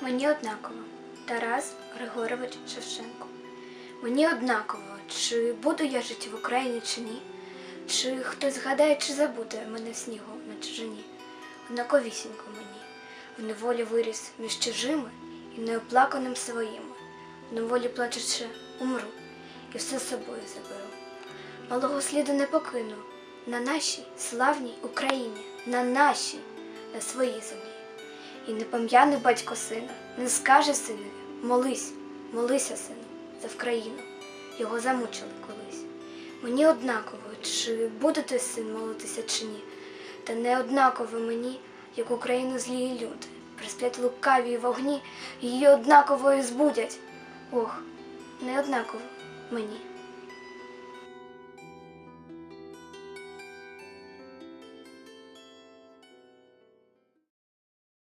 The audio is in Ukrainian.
Мені однаково. Тарас Григорович Шевченко. Мені однаково, чи буду я жити в Україні чи ні, чи хтось згадає, чи забуде мене в снігу на чужині. Однаковісінько мені. В неволі виріс між чужими і неоплаканим своїми. В неволі плачучи, умру і все з собою заберу. Малого сліду не покину на нашій славній Україні, на нашій, на своїй землі. І не пом'яне батько сина, не скаже синові, молись, молися, сину, за Вкраїну. Його замучили колись. Мені однаково, чи буде той син молитися чи ні. Та не однаково мені, як Україну злії люди, присплять лукаві вогні, її однаково збудять. Ох, не однаково мені.